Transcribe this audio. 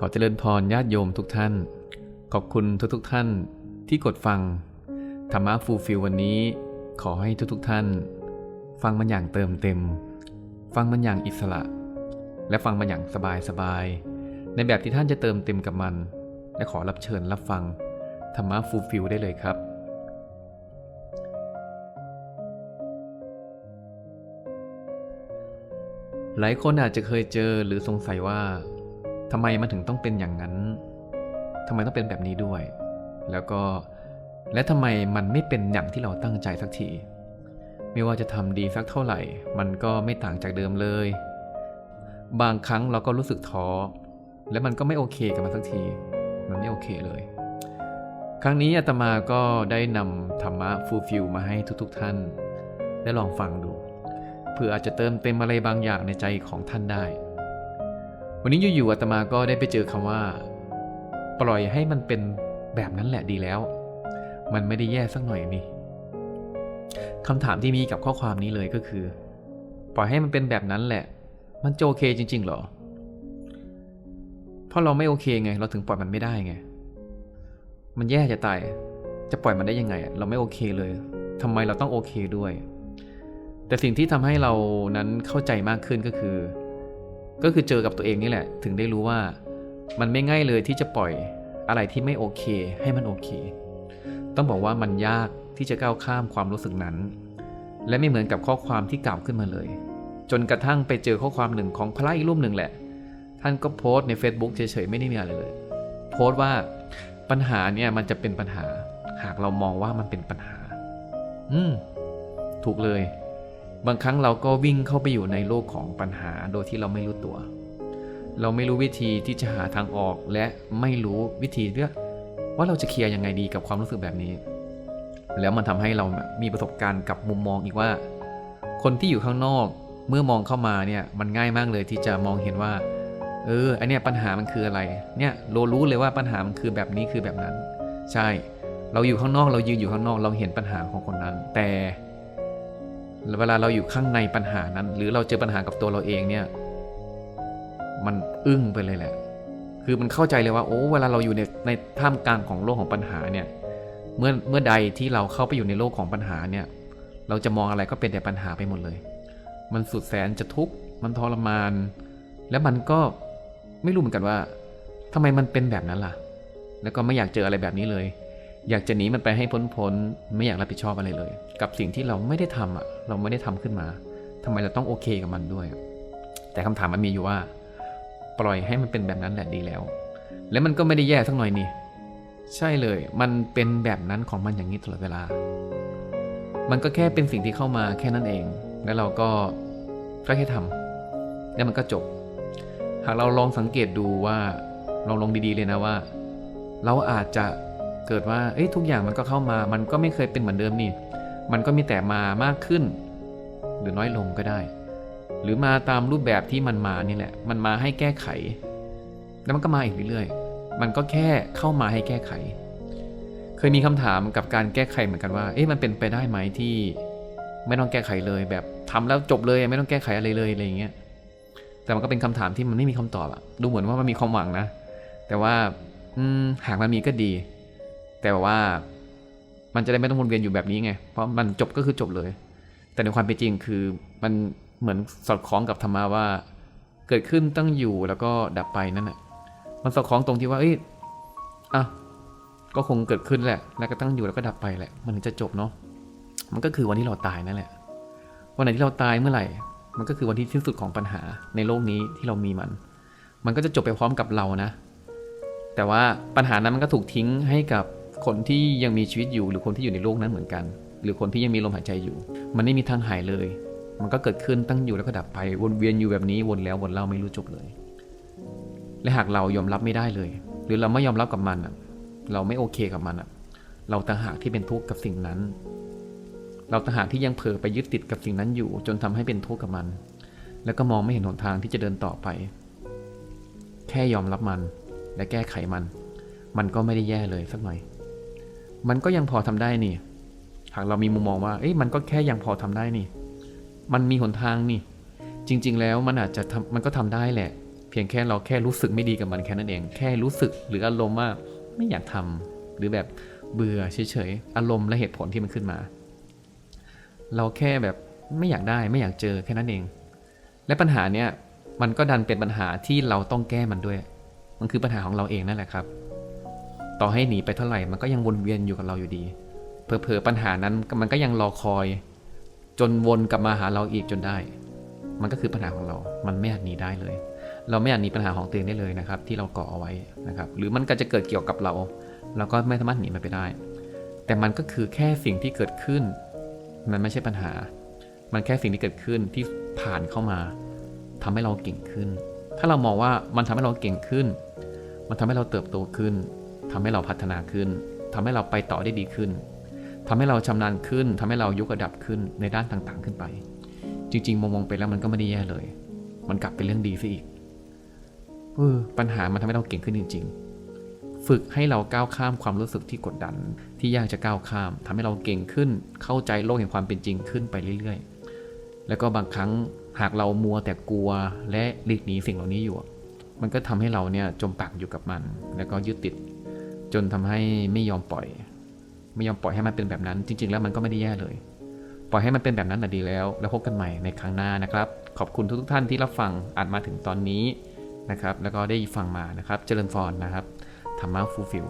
ขอเจริญพรญาติโยมทุกท่าน ขอบคุณทุกๆทท่านที่กดฟัง ธรรมะฟูลฟิลวันนี้ ขอให้ทุกๆทท่าน ฟังมันอย่างเติมเต็ม ฟังมันอย่างอิสระ และฟังมันอย่างสบายๆ ในแบบที่ท่านจะเติมเต็มกับมัน และขอรับเชิญรับฟัง ธรรมะฟูลฟิลได้เลยครับหลายคนอาจจะเคยเจอหรือสงสัยว่า ทำไมมันถึงต้องเป็นอย่างนั้นทำไมต้องเป็นแบบนี้ด้วย แล้วก็และทำไมมันไม่เป็นอย่างที่เราตั้งใจสักที ไม่ว่าจะทำดีสักเท่าไหร่ มันก็ไม่ต่างจากเดิมเลย บางครั้งเราก็รู้สึกท้อ และมันก็ไม่โอเคกับมันสักที มันไม่โอเคเลย ครั้งนี้อาตมาก็ได้นำธรรมะฟูลฟิลมาให้ทุกๆทท่าน ได้ลองฟังดู เพื่ออาจจะเติมเต็มอะไรบางอย่างในใจของท่านได้ วันนี้อยู่ๆอาตมาก็ได้ไปเจอคำว่า ปล่อยให้มันเป็นแบบนั้นแหละดีแล้ว มันไม่ได้แย่สักหน่อยนี่คำถามที่มีกับข้อความนี้เลยก็คือ ปล่อยให้มันเป็นแบบนั้นแหละ มันจะโอเคจริง ๆ หรอ เพราะเราไม่โอเคไง เราถึงปล่อยมันไม่ได้ไง มันแย่จะตาย จะปล่อยมันได้ยังไง เราไม่โอเคเลยทำไมเราต้องโอเคด้วย แต่สิ่งที่ทำให้เรานั้นเข้าใจมากขึ้นก็คือ ก็คือเจอกับตัวเองนี่แหละ ถึงได้รู้ว่ามันไม่ง่ายเลยที่จะปล่อยอะไรที่ไม่โอเคให้มันโอเค ต้องบอกว่ามันยากที่จะก้าวข้ามความรู้สึกนั้น และไม่เหมือนกับข้อความที่กล่าวขึ้นมาเลย จนกระทั่งไปเจอข้อความหนึ่งของพระอีกรูปหนึ่งแหละ ท่านก็โพสต์ใน Facebook เฉยๆไม่ได้มีอะไรเลย โพสต์ว่าปัญหาเนี่ยมันจะเป็นปัญหา หากเรามองว่ามันเป็นปัญหา อืม ถูกเลย บางครั้งเราก็วิ่งเข้าไปอยู่ในโลกของปัญหาโดยที่เราไม่รู้ตัว เราไม่รู้วิธีที่จะหาทางออกและไม่รู้วิธีเลือกว่าเราจะเคลียร์ยังไงดีกับความรู้สึกแบบนี้ แล้วมันทำให้เรามีประสบการณ์กับมุมมองอีกว่า คนที่อยู่ข้างนอกเมื่อมองเข้ามาเนี่ยมันง่ายมากเลยที่จะมองเห็นว่า เอออันเนี้ยปัญหามันคืออะไร เนี่ยเรารู้เลยว่าปัญหามันคือแบบนี้คือแบบนั้น ใช่ เราอยู่ข้างนอกเรายืนอยู่ข้างนอกเราเห็นปัญหาของคนนั้น แต่ เวลาเราอยู่ข้างในปัญหานั้น หรือเราเจอปัญหากับตัวเราเองเนี่ย มันอึ้งไปเลยแหละ คือมันเข้าใจเลยว่า โอ้เวลาเราอยู่ในในท่ามกลางของโลกของปัญหาเนี่ย เมื่อเมื่อใดที่เราเข้าไปอยู่ในโลกของปัญหาเนี่ย เราจะมองอะไรก็เป็นแต่ปัญหาไปหมดเลย มันสุดแสนจะทุกข์มันทรมาน และมันก็ไม่รู้เหมือนกันว่าทำไมมันเป็นแบบนั้นล่ะ แล้วก็ไม่อยากเจออะไรแบบนี้เลย อยากจะหนีมันไปให้พ้นพ้นไม่อยากรับผิดชอบอะไรเลย กับสิ่งที่เราไม่ได้ทำอะเราไม่ได้ทำขึ้นมาทำไมเราต้องโอเคกับมันด้วย แต่คำถามมันมีอยู่ว่า ปล่อยให้มันเป็นแบบนั้นแหละดีแล้ว และมันก็ไม่ได้แย่สักหน่อยนี่ใช่เลย มันเป็นแบบนั้นของมันอย่างนี้ตลอดเวลา มันก็แค่เป็นสิ่งที่เข้ามาแค่นั้นเอง แล้วเราก็ก็แค่ทำแล้วมันก็จบ หากเราลองสังเกตดูว่าลองลองดีๆเลยนะว่า เราอาจจะ เกิดว่าเอ้ยทุกอย่างมันก็เข้ามา มันก็ไม่เคยเป็นเหมือนเดิมนี่ มันก็มีแต่มามากขึ้น หรือน้อยลงก็ได้ หรือมาตามรูปแบบที่มันมานี่แหละ มันมาให้แก้ไข แล้วมันก็มาอีกเรื่อยๆ มันก็แค่เข้ามาให้แก้ไข เคยมีคำถามกับการแก้ไขเหมือนกันว่า เอ๊ะมันเป็นไปได้ไหมที่ ไม่ต้องแก้ไขเลยแบบทำแล้วจบเลยไม่ต้องแก้ไขอะไรเลยอะไรอย่างเงี้ย แต่มันก็เป็นคำถามที่มันไม่มีคำตอบอะดูเหมือนว่ามันมีความหวังนะ แต่ว่าอืมหากมันมีก็ดี แต่ว่ามันจะได้ไม่ต้องวนเวียนอยู่แบบนี้ไง เพราะมันจบก็คือจบเลย แต่ในความเป็นจริงคือมันเหมือนสอดคล้องกับธรรมะว่า เกิดขึ้นตั้งอยู่แล้วก็ดับไปนั่นแหละมันสอดคล้องตรงที่ว่าเอ้ยอะก็คงเกิดขึ้นแหละ แล้วก็ตั้งอยู่แล้วก็ดับไปแหละ มันถึงจะจบเนาะ มันก็คือวันที่เราตายนั่นแหละ วันไหนที่เราตายเมื่อไหร่ มันก็คือวันที่สิ้นสุดของปัญหาในโลกนี้ที่เรามีมัน มันก็จะจบไปพร้อมกับเรานะ แต่ว่าปัญหานั้นมันก็ถูกทิ้งให้กับ คนที่ยังมีชีวิตอยู่หรือคนที่อยู่ในโลกนั้นเหมือนกัน หรือคนที่ยังมีลมหายใจอยู่ มันไม่มีทางหายเลย มันก็เกิดขึ้นตั้งอยู่แล้วก็ดับไปวนเวียนอยู่แบบนี้วนแล้ววนเล่าไม่รู้จบเลย และหากเรายอมรับไม่ได้เลย หรือเราไม่ยอมรับกับมันอะเราไม่โอเคกับมันอะเราต่างหากที่เป็นทุกข์กับสิ่งนั้น เราต่างหากที่ยังเผลอไปยึดติดกับสิ่งนั้นอยู่ จนทำให้เป็นทุกข์กับมัน แล้วก็มองไม่เห็นหนทางที่จะเดินต่อไป แค่ยอมรับมันและแก้ไขมัน มันก็ไม่ได้แย่เลยสักหน่อย มันก็ยังพอทำได้นี่ หากเรามีมุมมองว่า เอ้ยมันก็แค่ยังพอทำได้นี่ มันมีหนทางนี่ จริง ๆ แล้วมันอาจจะทำมันก็ทำได้แหละ เพียงแค่เราแค่รู้สึกไม่ดีกับมันแค่นั้นเอง แค่รู้สึกหรืออารมณ์ว่าไม่อยากทำหรือแบบเบื่อเฉยๆ อารมณ์และเหตุผลที่มันขึ้นมา เราแค่แบบไม่อยากได้ไม่อยากเจอแค่นั้นเอง และปัญหาเนี้ยมันก็ดันเป็นปัญหาที่เราต้องแก้มันด้วย มันคือปัญหาของเราเองนั่นแหละครับ ต่อให้หนีไปเท่าไหร่มันก็ยังวนเวียนอยู่กับเราอยู่ดีเพอเพอๆปัญหานั้นมันก็ยังรอคอย จนวนกลับมาหาเราอีกจนได้ มันก็คือปัญหาของเรา มันไม่อาจหนีได้เลย เราไม่อาจหนีปัญหาของตัวเองได้เลยนะครับ ที่เราก่อเอาไว้นะครับ หรือมันก็จะเกิดเกี่ยวกับเรา เราก็ไม่สามารถหนีมันไปได้ แต่มันก็คือแค่สิ่งที่เกิดขึ้น มันไม่ใช่ปัญหา มันแค่สิ่งที่เกิดขึ้นที่ผ่านเข้ามาทำให้เราเก่งขึ้น ถ้าเรามองว่ามันทำให้เราเก่งขึ้น มันทำให้เราเติบโตขึ้น ทำให้เราพัฒนาขึ้นทำให้เราไปต่อได้ดีขึ้นทำให้เราชำนาญขึ้นทำให้เรายกระดับขึ้นในด้านต่างๆขึ้นไป จริง ๆ มองๆไปแล้วมันก็ไม่ได้แย่เลย มันกลับเป็นเรื่องดีซะอีกเออปัญหามันทำให้เราเก่งขึ้นจริง ๆ ฝึกให้เราก้าวข้ามความรู้สึกที่กดดัน ที่ยากจะก้าวข้ามทำให้เราเก่งขึ้น เข้าใจโลกแห่งความเป็นจริงขึ้นไปเรื่อยๆ แล้วก็บางครั้งหากเรามัวแต่กลัวและหลีกหนีสิ่งเหล่านี้อยู่ มันก็ทำให้เราเนี่ยจมปักอยู่กับมัน แล้วก็ยึดติด จนทำให้ไม่ยอมปล่อย ไม่ยอมปล่อยให้มันเป็นแบบนั้น จริง ๆ แล้วมันก็ไม่ได้แย่เลย ปล่อยให้มันเป็นแบบนั้นน่ะดีแล้ว แล้วพบกันใหม่ในครั้งหน้านะครับ ขอบคุณทุกๆท่านที่รับฟังอ่านมาถึงตอนนี้นะครับ แล้วก็ได้ฟังมานะครับ เจริญฟรนะครับธรรมะฟูลฟิล